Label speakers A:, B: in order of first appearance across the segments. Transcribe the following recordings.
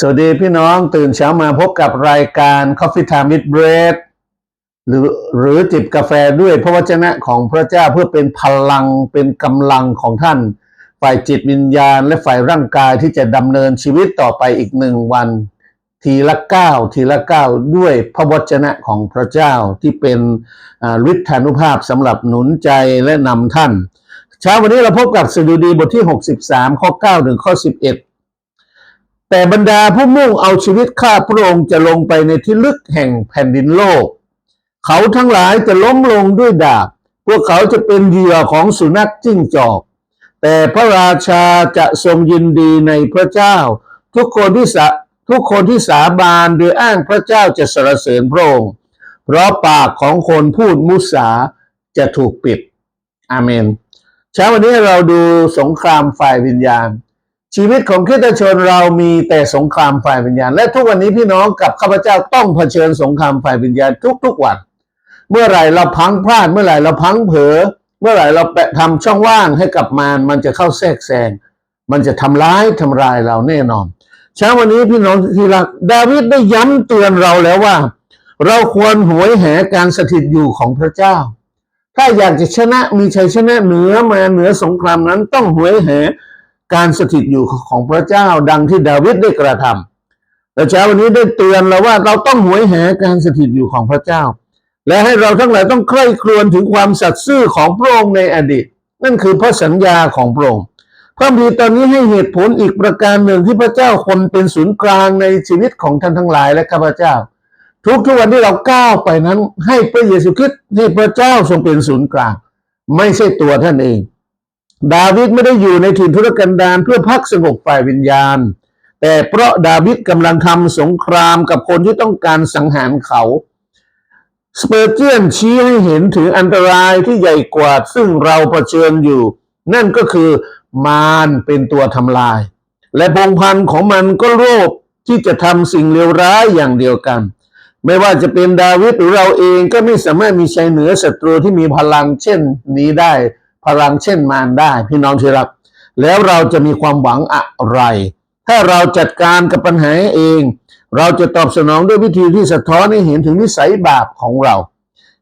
A: สวัสดีพี่น้องตื่นเช้ามาพบกับรายการ Coffee Time with Bread หรือหรือจิบกาแฟด้วยพระวจนะของพระเจ้าเพื่อเป็นพลังเป็นกำลังของท่าน ฝ่ายจิตวิญญาณและฝ่ายร่างกายที่จะดำเนินชีวิตต่อไปอีกหนึ่งวัน ทีละก้าวทีละก้าวด้วยพระวจนะของพระเจ้าที่เป็นฤทธานุภาพสำหรับหนุนใจและนำท่าน เช้าวันนี้เราพบกับสดุดีบทที่ 63 ข้อ 9 ถึงข้อ 11 แต่บรรดาผู้มุ่งเอาชีวิตข้าพระองค์จะลงไปในที่ลึกแห่งแผ่นดินโลก เขาทั้งหลายจะล้มลงด้วยดาบ พวกเขาจะเป็นเหยื่อของสุนัขจิ้งจอก แต่พระราชาจะทรงยินดีในพระเจ้า ทุกคนที่สาทุกคนที่สาบานโดยอ้างพระเจ้าจะสรรเสริญพระองค์ เพราะปากของคนพูดมุสาจะถูกปิด อาเมน เช้าวันนี้เราดูสงครามฝ่ายวิญญาณ ชีวิตของคริสตชนเรามีแต่สงครามฝ่ายวิญญาณ และทุกวันนี้พี่น้องกับข้าพเจ้าต้องเผชิญสงครามฝ่ายวิญญาณทุกๆวัน เมื่อไหร่เราพังพลาด เมื่อไหร่เราพังเผลอเมื่อไหร่เราแปะทำช่องว่างให้กับมารมันจะเข้าแทรกแซงมันจะทำร้ายทำลายเราแน่นอนเช้าวันนี้พี่น้องที่รักดาวิดได้ย้ำเตือนเราแล้วว่า เราควรหวยแหการสถิตอยู่ของพระเจ้า ถ้าอยากจะชนะมีชัยชนะเหนือมาเหนือสงครามนั้นต้องหวยแห การสถิตอยู่ของพระเจ้าดังที่ดาวิดได้กระทำแต่เช้าวันนี้ได้เตือนเราว่าเราต้องหวยแหการสถิตอยู่ของพระเจ้า และให้เราทั้งหลายต้องใคร่ครวญถึงความสัตย์ซื่อของพระองค์ในอดีต นั่นคือพระสัญญาของพระองค์พระบีตอนนี้ให้เหตุผลอีกประการหนึ่งที่พระเจ้าคนเป็นศูนย์กลางในชีวิตของท่านทั้งหลายและข้าพเจ้า ทุกทุกวันที่เราก้าวไปนั้น ให้พระเยซูคริสต์ให้พระเจ้าทรงเป็นศูนย์กลาง ไม่ใช่ตัวท่านเอง ดาวิดไม่ได้อยู่ในถิ่นทุรกันดารเพื่อพักสงบฝ่ายวิญญาณ แต่เพราะดาวิดกำลังทำสงครามกับคนที่ต้องการสังหารเขา สเปอร์เจียนชี้ให้เห็นถึงอันตรายที่ใหญ่กว่าซึ่งเราเผชิญอยู่ นั่นก็คือมารเป็นตัวทำลาย และพงพันธ์ของมันก็โลภที่จะทำสิ่งเลวร้ายอย่างเดียวกัน ไม่ว่าจะเป็นดาวิดหรือเราเองก็ไม่สามารถมีชัยเหนือศัตรูที่มีพลังเช่นนี้ได้ พลังเช่นมารได้พี่น้องที่รัก แล้วเราจะมีความหวังอะไร ถ้าเราจัดการกับปัญหาเอง เราจะตอบสนองด้วยวิธีที่สะท้อนให้เห็นถึงนิสัยบาปของเรา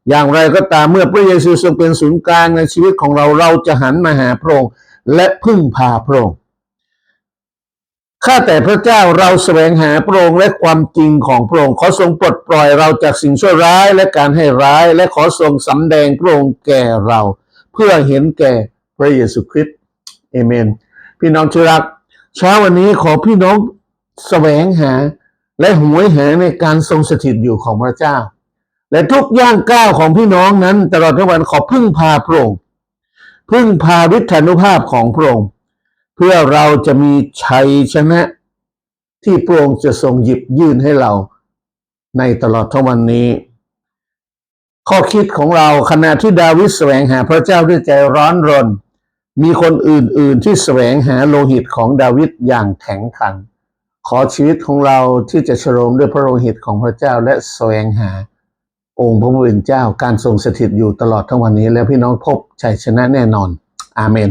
A: อย่างไรก็ตามเมื่อพระเยซูทรงเป็นศูนย์กลางในชีวิตของเราเราจะหันมาหาพระองค์และพึ่งพาพระองค์ข้าแต่พระเจ้าเราแสวงหาพระองค์และความจริงของพระองค์ขอทรงปลดปล่อยเราจากสิ่งชั่วร้ายและการให้ร้าย และขอทรงสำแดงพระองค์แก่เรา เพื่อเห็นแก่พระเยซูคริสต์เอเมน พี่น้องที่รักเช้าวันนี้ขอพี่น้องแสวงหา และหวยหาในการทรงสถิตอยู่ของพระเจ้า และทุกย่างก้าวของพี่น้องนั้น ตลอดทั้งวันขอพึ่งพาพระองค์พึ่งพาวิทยานุภาพของพระองค์เพื่อเราจะมีชัยชนะ ที่พระองค์จะทรงหยิบยื่นให้เรา ในตลอดทั้งวันนี้ ข้อคิดของเราขณะที่ดาวิดแสวงหาพระเจ้าด้วยใจร้อนรน มีคนอื่น ๆ ที่แสวงหาโลหิตของดาวิดอย่างแข็งขัน ขอชีวิตของเราที่จะฉลองด้วยพระโลหิตของพระเจ้าและแสวงหา องค์พระผู้เป็นเจ้าการทรงสถิตอยู่ตลอดทั้งวันนี้ แล้วพี่น้องพบชัยชนะแน่นอน อาเมน